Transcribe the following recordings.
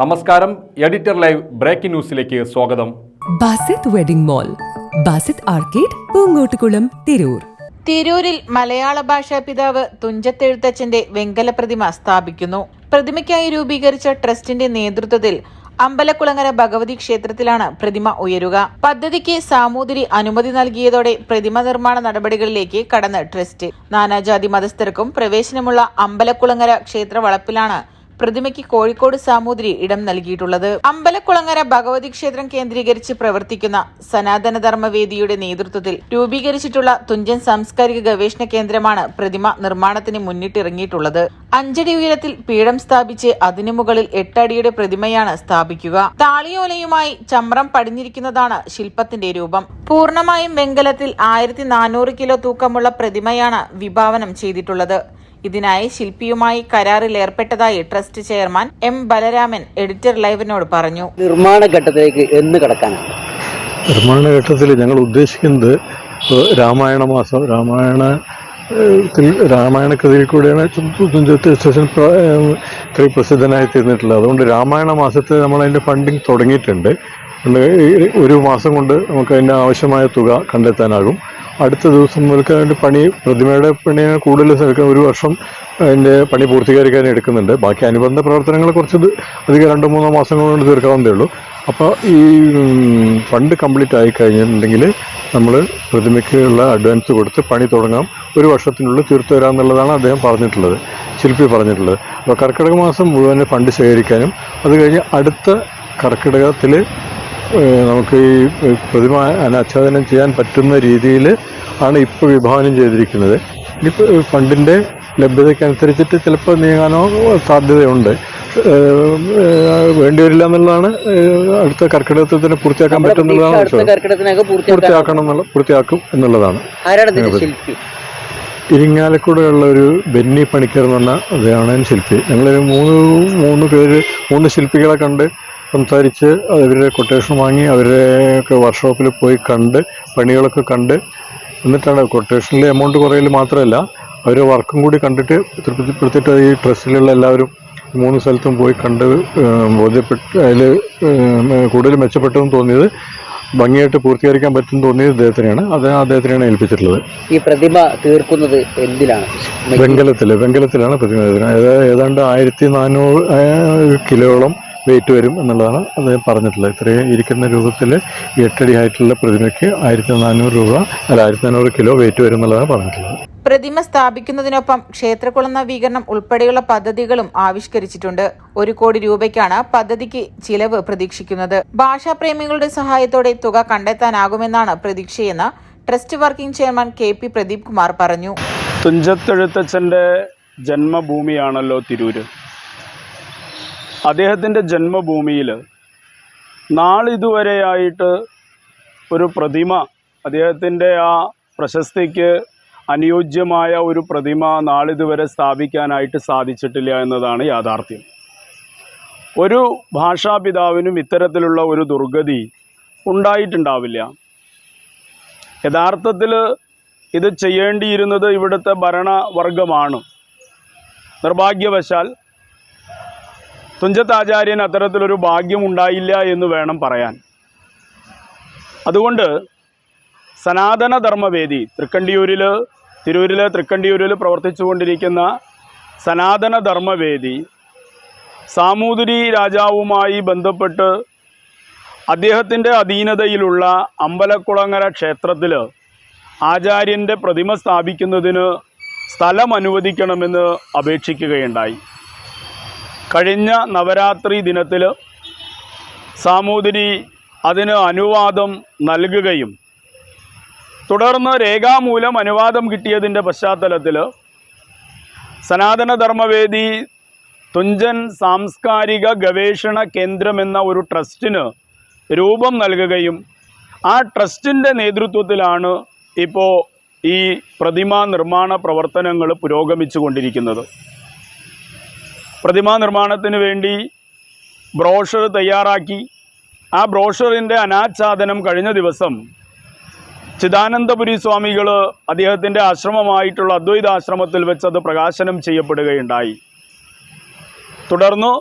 നമസ്കാരം editor live breaking ന്യൂസിലേക്ക് സ്വാഗതം. Basith wedding mall Basith arcade Poonkottukulam Tirur. തിരൂരിൽ മലയാള ഭാഷാ പിതാവ് തുഞ്ചത്തെഴുത്തച്ഛന്റെ വെങ്കല പ്രതിമ സ്ഥാപിക്കുന്നു. പ്രതിമയ്ക്കായി രൂപീകരിച്ച ട്രസ്റ്റിന്റെ നേതൃത്വത്തിൽ അമ്പലക്കുളങ്ങര ഭഗവതി ക്ഷേത്രത്തിലാണ് പ്രതിമ ഉയരുക. പദ്ധതിക്ക് സാമൂതിരി അനുമതി നൽകിയതോടെ പ്രതിമ നിർമ്മാണ നടപടികളിലേക്ക് കടന്ന് ട്രസ്റ്റ്. നാനാജാതി മതസ്ഥർക്കും പ്രവേശനമുള്ള അമ്പലക്കുളങ്ങര ക്ഷേത്ര വളപ്പിലാണ് പ്രതിമയ്ക്ക് കോഴിക്കോട് സാമൂതിരി ഇടം നൽകിയിട്ടുള്ളത്. അമ്പലക്കുളങ്ങര ഭഗവതി ക്ഷേത്രം കേന്ദ്രീകരിച്ച് പ്രവർത്തിക്കുന്ന സനാതനധർമ്മ വേദിയുടെ നേതൃത്വത്തിൽ രൂപീകരിച്ചിട്ടുള്ള തുഞ്ചൻ സാംസ്കാരിക ഗവേഷണ കേന്ദ്രമാണ് പ്രതിമ നിർമ്മാണത്തിന് മുന്നിട്ടിറങ്ങിയിട്ടുള്ളത്. അഞ്ചടി ഉയരത്തിൽ പീഠം സ്ഥാപിച്ച് അതിനു മുകളിൽ എട്ടടിയുടെ പ്രതിമയാണ് സ്ഥാപിക്കുക. താളിയോലയുമായി ചമ്രം പടിഞ്ഞിരിക്കുന്നതാണ് ശില്പത്തിന്റെ രൂപം. പൂർണമായും വെങ്കലത്തിൽ ആയിരത്തി കിലോ തൂക്കമുള്ള പ്രതിമയാണ് വിഭാവനം ചെയ്തിട്ടുള്ളത്. ഇതിനായി ശില്പിയുമായി കരാറിൽ ഏർപ്പെട്ടതായി trust chairman M Balaraman editor ലൈവിനോട് പറഞ്ഞു. നിർമ്മാണ ഘട്ടത്തിലേക്ക് എന്ന് കടക്കാനാണ്. നിർമ്മാണ ഘട്ടത്തിൽ ഞങ്ങൾ ഉദ്ദേശിക്കുന്നത് രാമായണ മാസം രാമായണ രാമായണ കഥയിൽ കൂടെയാണ് സ്റ്റേഷൻ ഇത്രയും പ്രസിദ്ധനായി തീർന്നിട്ടുള്ളത്. അതുകൊണ്ട് രാമായണ മാസത്തിൽ നമ്മൾ അതിന്റെ ഫണ്ടിങ് തുടങ്ങിയിട്ടുണ്ട്. ഒരു മാസം കൊണ്ട് നമുക്ക് അതിന്റെ ആവശ്യമായ തുക കണ്ടെത്താനാകും. അടുത്ത ദിവസം മുതൽക്ക് അതിന്റെ പണി പ്രതിമയുടെ പണി കൂടുതൽ സ്ഥലത്ത് ഒരു വർഷം അതിന്റെ പണി പൂർത്തീകരിക്കാൻ എടുക്കുന്നുണ്ട്. ബാക്കി അനുബന്ധ പ്രവർത്തനങ്ങൾ കുറച്ച് അധികം രണ്ടോ മൂന്നോ മാസങ്ങൾ കൊണ്ട് തീർക്കാവുന്നതേ ഉള്ളൂ. അപ്പോൾ ഈ ഫണ്ട് കംപ്ലീറ്റ് ആയി കഴിഞ്ഞിട്ടുണ്ടെങ്കിൽ നമ്മൾ പ്രതിമയ്ക്ക് ഉള്ള അഡ്വാൻസ് കൊടുത്ത് പണി തുടങ്ങാം. ഒരു വർഷത്തിനുള്ളിൽ തീർത്തു തരാമെന്നുള്ളതാണ് അദ്ദേഹം പറഞ്ഞിട്ടുള്ളത് ശില്പി പറഞ്ഞിട്ടുള്ളത്. അപ്പോൾ കർക്കിടക മാസം മുഴുവൻ ഫണ്ട് ശേഖരിക്കാനും അത് കഴിഞ്ഞ് അടുത്ത കർക്കിടകത്തിൽ നമുക്ക് ഈ പ്രതിമ അനാച്ഛാദനം ചെയ്യാൻ പറ്റുന്ന രീതിയിൽ ആണ് ഇപ്പോൾ വിഭാവനം ചെയ്തിരിക്കുന്നത്. ഇനിയിപ്പോൾ ഫണ്ടിന്റെ ലഭ്യതയ്ക്കനുസരിച്ചിട്ട് ചിലപ്പോൾ നീങ്ങാനോ സാധ്യതയുണ്ട്. വേണ്ടി വരില്ല എന്നുള്ളതാണ് അടുത്ത കർക്കിടകത്തിൽ തന്നെ പൂർത്തിയാക്കാൻ പറ്റുന്നതാണ്. പൂർത്തിയാക്കണം എന്നുള്ള പൂർത്തിയാക്കും എന്നുള്ളതാണ്. ഇരിങ്ങാലക്കൂടെയുള്ള ഒരു ബെന്നി പണിക്കർ എന്ന് പറഞ്ഞ അദ്ദേഹമാണ് ശില്പി. ഞങ്ങളൊരു മൂന്ന് മൂന്ന് പേര് മൂന്ന് ശില്പികളെ കണ്ട് സംസാരിച്ച് അവരുടെ കൊട്ടേഷൻ വാങ്ങി അവരുടെയൊക്കെ വർക്ക്ഷോപ്പിൽ പോയി കണ്ട് പണികളൊക്കെ കണ്ട് എന്നിട്ടാണ് കൊട്ടേഷനിലെ എമൗണ്ട് കുറയൽ മാത്രമല്ല അവർ വർക്കും കൂടി കണ്ടിട്ട് തൃപ്തിപ്പെടുത്തിയിട്ട് ഈ ട്രസ്റ്റിലുള്ള എല്ലാവരും മൂന്ന് സ്ഥലത്തും പോയി കണ്ട് ബോധ്യപ്പെട്ട് അതിൽ കൂടുതൽ മെച്ചപ്പെട്ടെന്ന് തോന്നിയത് ഭംഗിയായിട്ട് പൂർത്തീകരിക്കാൻ പറ്റും തോന്നിയത് അദ്ദേഹത്തിനെയാണ്. അത് അദ്ദേഹത്തിനെയാണ് ഏൽപ്പിച്ചിട്ടുള്ളത്. ഈ പ്രതിമ തീർക്കുന്നത് എന്തിലാണ്? വെങ്കലത്തിൽ വെങ്കലത്തിലാണ് പ്രതിമ. ഏതാണ്ട് ആയിരത്തി നാനൂറ് കിലോളം വെയിറ്റ് വരും എന്നുള്ളതാണ് അദ്ദേഹം പറഞ്ഞിട്ടുള്ളത്. ഇത്രയും ഇരിക്കുന്ന രൂപത്തിൽ എട്ടടി ആയിട്ടുള്ള പ്രതിമയ്ക്ക് ആയിരത്തി നാനൂറ് രൂപ അല്ല ആയിരത്തി നാനൂറ് കിലോ വെയിറ്റ് വരും എന്നുള്ളതാണ് പറഞ്ഞിട്ടുള്ളത്. പ്രതിമ സ്ഥാപിക്കുന്നതിനൊപ്പം ക്ഷേത്രകുളം നവീകരണം ഉൾപ്പെടെയുള്ള പദ്ധതികളും ആവിഷ്കരിച്ചിട്ടുണ്ട്. ഒരു കോടി രൂപയ്ക്കാണ് പദ്ധതിക്ക് ചിലവ് പ്രതീക്ഷിക്കുന്നത്. ഭാഷാപ്രേമികളുടെ സഹായത്തോടെ തുക കണ്ടെത്താനാകുമെന്നാണ് പ്രതീക്ഷയെന്ന് trust working chairman K P Pradeep Kumar പറഞ്ഞു. തുഞ്ചത്തെഴുത്തച്ഛന്റെ ജന്മഭൂമിയാണല്ലോ തിരൂര്. അദ്ദേഹത്തിന്റെ ജന്മഭൂമിയിൽ നാളിതുവരെയായിട്ട് ഒരു പ്രതിമ അദ്ദേഹത്തിന്റെ ആ പ്രശസ്തിക്ക് അനുയോജ്യമായ ഒരു പ്രതിമ നാളിതുവരെ സ്ഥാപിക്കാനായിട്ട് സാധിച്ചിട്ടില്ല എന്നതാണ് യാഥാർത്ഥ്യം. ഒരു ഭാഷാപിതാവിനും ഇത്തരത്തിലുള്ള ഒരു ദുർഗതി ഉണ്ടായിട്ടുണ്ടാവില്ല. യഥാർത്ഥത്തിൽ ഇത് ചെയ്യേണ്ടിയിരുന്നത് ഇവിടുത്തെ ഭരണവർഗമാണ് നിർഭാഗ്യവശാൽ തുഞ്ചത്താചാര്യൻ അത്തരത്തിലൊരു ഭാഗ്യം ഉണ്ടായില്ല എന്ന് വേണം പറയാൻ. അതുകൊണ്ട് സനാതനധർമ്മവേദി തൃക്കണ്ടിയൂരിൽ തിരൂരിലെ തൃക്കണ്ടിയൂരിൽ പ്രവർത്തിച്ചു കൊണ്ടിരിക്കുന്ന സനാതനധർമ്മവേദി സാമൂതിരി രാജാവുമായി ബന്ധപ്പെട്ട് അദ്ദേഹത്തിന്റെ അധീനതയിലുള്ള അമ്പലക്കുളങ്ങര ക്ഷേത്രത്തിൽ ആചാര്യന്റെ പ്രതിമ സ്ഥാപിക്കുന്നതിന് സ്ഥലം അനുവദിക്കണമെന്ന് അപേക്ഷിക്കുകയുണ്ടായി. കഴിഞ്ഞ നവരാത്രി ദിനത്തിൽ സാമൂതിരി അതിന് അനുവാദം നൽകുകയും തുടർന്ന് രേഖാമൂലം അനുവാദം കിട്ടിയതിന്റെ പശ്ചാത്തലത്തിൽ സനാതനധർമ്മവേദി തുഞ്ചൻ സാംസ്കാരിക ഗവേഷണ കേന്ദ്രം എന്ന ഒരു ട്രസ്റ്റിന് രൂപം നൽകുകയും ആ ട്രസ്റ്റിന്റെ നേതൃത്വത്തിലാണ് ഇപ്പോൾ ഈ പ്രതിമാ നിർമ്മാണ പ്രവർത്തനങ്ങൾ പുരോഗമിച്ചു കൊണ്ടിരിക്കുന്നത് പ്രതിമാ നിർമ്മാണത്തിന് വേണ്ടി ബ്രോഷർ തയ്യാറാക്കി. ആ ബ്രോഷറിന്റെ അനാച്ഛാദനം കഴിഞ്ഞ ദിവസം ചിദാനന്ദപുരി സ്വാമികൾ അദ്ദേഹത്തിന്റെ ആശ്രമമായിട്ടുള്ള അദ്വൈതാശ്രമത്തിൽ അത് പ്രകാശനം ചെയ്യപ്പെടുകയുണ്ടായി. തുടർന്ന്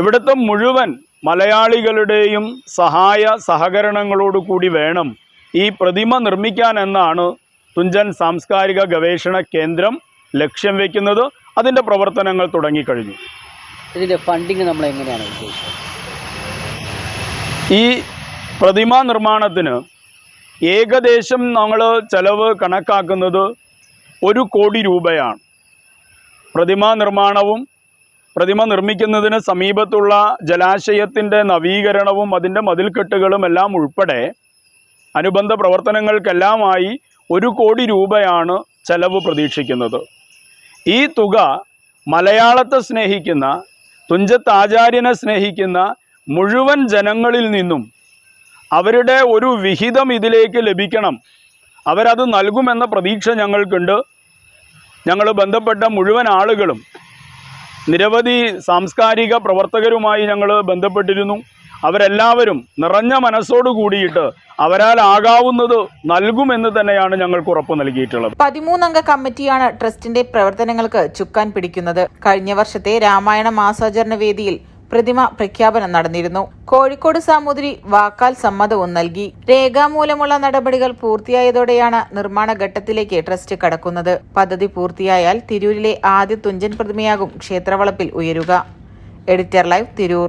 ഇവിടുത്തെ മുഴുവൻ മലയാളികളുടെയും സഹായ സഹകരണങ്ങളോടുകൂടി വേണം ഈ പ്രതിമ നിർമ്മിക്കാൻ എന്നാണ് തുഞ്ചൻ സാംസ്കാരിക ഗവേഷണ കേന്ദ്രം ലക്ഷ്യം വയ്ക്കുന്നത് അതിന്റെ പ്രവർത്തനങ്ങൾ തുടങ്ങിക്കഴിഞ്ഞു. ഇതിന്റെ ഫണ്ടിങ് നമ്മൾ എങ്ങനെയാണ് ഈ പ്രതിമാ നിർമ്മാണത്തിന് ഏകദേശം നമ്മൾ ചെലവ് കണക്കാക്കുന്നത് ഒരു കോടി രൂപയാണ്. പ്രതിമാ നിർമ്മാണവും പ്രതിമ നിർമ്മിക്കുന്നതിന് സമീപത്തുള്ള ജലാശയത്തിന്റെ നവീകരണവും അതിന്റെ മതിൽക്കെട്ടുകളും എല്ലാം ഉൾപ്പെടെ അനുബന്ധ പ്രവർത്തനങ്ങൾക്കെല്ലാമായി ഒരു കോടി രൂപയാണ് ചെലവ് പ്രതീക്ഷിക്കുന്നത്. ഈ തുക മലയാളത്തെ സ്നേഹിക്കുന്ന തുഞ്ചത്ത് ആചാര്യനെ സ്നേഹിക്കുന്ന മുഴുവൻ ജനങ്ങളിൽ നിന്നും അവരുടെ ഒരു വിഹിതം ഇതിലേക്ക് ലഭിക്കണം. അവരത് നൽകുമെന്ന പ്രതീക്ഷ ഞങ്ങൾക്കുണ്ട്. ഞങ്ങൾ ബന്ധപ്പെട്ട മുഴുവൻ ആളുകളും നിരവധി സാംസ്കാരിക പ്രവർത്തകരുമായി ഞങ്ങൾ ബന്ധപ്പെട്ടിരുന്നു. അവരെല്ലാവരും നിറഞ്ഞ മനസ്സോടു കൂടിയിട്ട് അവരാൽ ആകാവുന്നത് നൽകുമെന്ന് തന്നെയാണ് ഞങ്ങൾക്ക് ഉറപ്പ് നൽകിയിട്ടുള്ളത്. പതിമൂന്നംഗ കമ്മിറ്റിയാണ് ട്രസ്റ്റിന്റെ പ്രവർത്തനങ്ങൾക്ക് ചുക്കാൻ പിടിക്കുന്നത്. കഴിഞ്ഞ വർഷത്തെ രാമായണ മാസാചരണ വേദിയിൽ പ്രതിമ പ്രഖ്യാപനം നടന്നിരുന്നു. കോഴിക്കോട് സാമൂതിരി വാക്കാൽ സമ്മതവും നൽകി. രേഖാമൂലമുള്ള നടപടികൾ പൂർത്തിയായതോടെയാണ് നിർമ്മാണ ഘട്ടത്തിലേക്ക് ട്രസ്റ്റ് കടക്കുന്നത്. പദ്ധതി പൂർത്തിയായാൽ തിരൂരിലെ ആദ്യ തുഞ്ചൻ പ്രതിമയാകും ക്ഷേത്രവളപ്പിൽ ഉയരുക. Editor live Tirur.